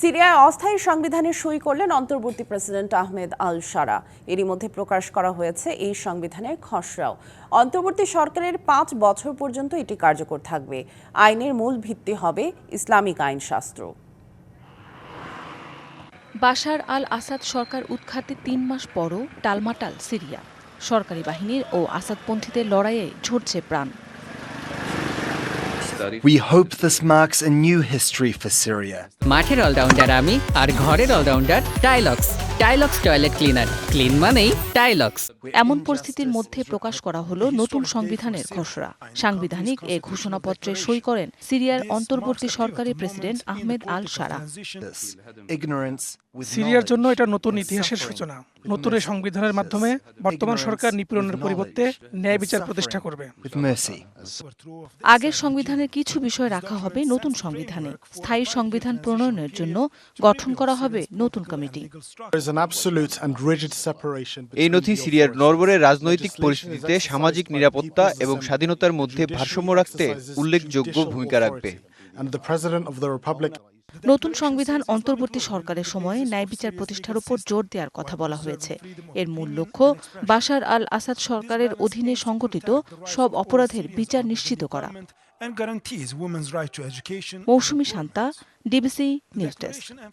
সিরিয়ায় অস্থায়ী সংবিধানে সই করলেন অন্তর্বর্তী প্রেসিডেন্ট আহমেদ আল সারা এরই মধ্যে প্রকাশ করা হয়েছে এই সংবিধানের খসড়াও। অন্তর্বর্তী সরকারের পাঁচ বছর পর্যন্ত এটি কার্যকর থাকবে। আইনের মূল ভিত্তি হবে ইসলামিক আইনশাস্ত্র। বাশার আল আসাদ সরকার উৎখাতে তিন মাস পরও টালমাটাল সিরিয়া। সরকারি বাহিনীর ও আসাদপন্থীদের লড়াইয়ে ঝরছে প্রাণ। We hope this marks a new history for Syria. মাঠের অলরাউন্ডার আমি আর ঘরের allrounder টাইলক্স Tylox toilet cleaner clean মানেই টাইলক্স এমন পরিস্থিতির মধ্যে প্রকাশ করা হলো নতুন সংবিধানের খসড়া। সাংবিধানিক এ ঘোষণাপত্রে সই করেন সিরিয়ার অন্তর্বর্তী সরকারের প্রেসিডেন্ট আহমেদ আল সারা। সিরিয়ার জন্য এটা নতুন ইতিহাসের সূচনা। নতুন এই সংবিধানের মাধ্যমে বর্তমান সরকার নিপীড়নের পরিবর্তে ন্যায় বিচার প্রতিষ্ঠা করবে। আগের সংবিধানের কিছু বিষয় রাখা হবে নতুন সংবিধানে। স্থায়ী সংবিধান প্রণয়নের জন্য গঠন করা হবে নতুন কমিটি। এই নথি সিরিয়ার নরবরের রাজনৈতিক পরিস্থিতিতে সামাজিক নিরাপত্তা এবং স্বাধীনতার মধ্যে ভারসাম্য রাখতে উল্লেখযোগ্য ভূমিকা রাখবে। নতুন সংবিধান অন্তর্বর্তী সরকারের সময়ে ন্যায় বিচার প্রতিষ্ঠার উপর জোর দেওয়ার কথা বলা হয়েছে। এর মূল লক্ষ্য বাসার আল আসাদ সরকারের অধীনে সংগঠিত সব অপরাধের বিচার নিশ্চিত করা। Mousumi Shanta DBC news desk.